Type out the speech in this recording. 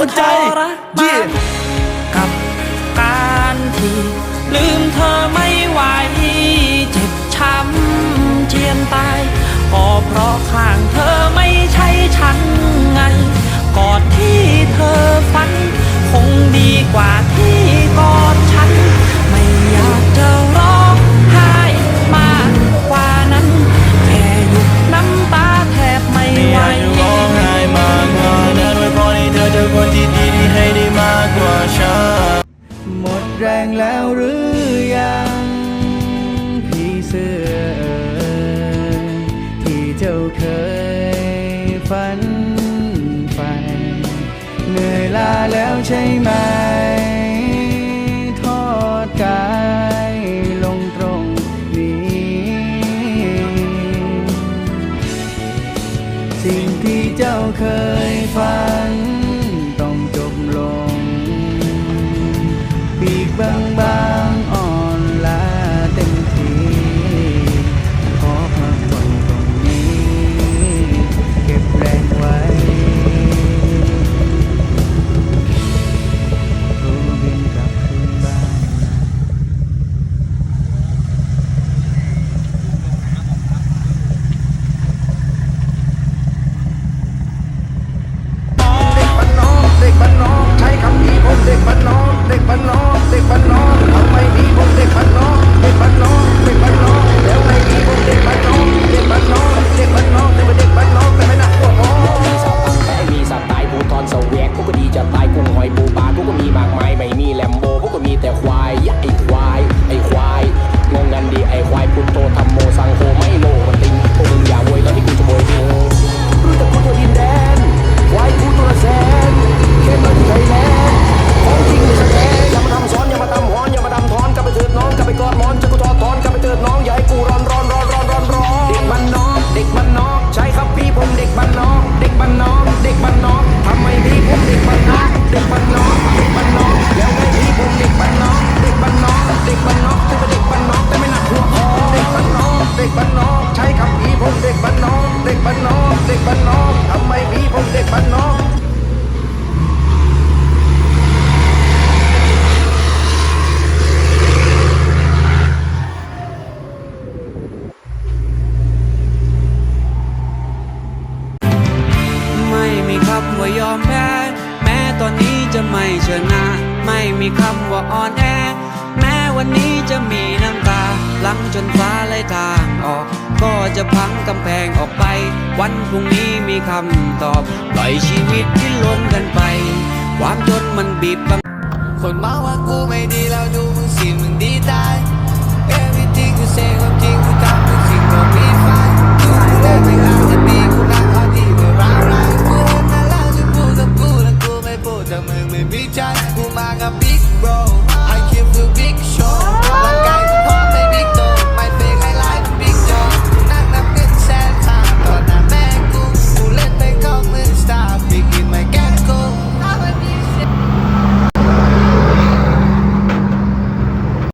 หัวใจ yeah แรงแล้วหรือยังพี่เสื้อที่เจ้าเคยฝันฝันเหนื่อยล้าแล้วใช่ไหม ทอดกายลงตรงนี้ สิ่งที่เจ้าเคยฝัน คำว่ายอมแพ้ แม้ตอนนี้จะไม่ชนะ ไม่มีคำว่าอ่อนแอ แม้วันนี้จะมีน้ำตา หลังจนฟ้าไล่ทางออก ก็จะพังกำแพงออกไป วันพรุ่งนี้มีคำตอบ ปล่อยชีวิตที่ล้นกันไป ความจนมันบีบบังคนมาว่ากูไม่ดี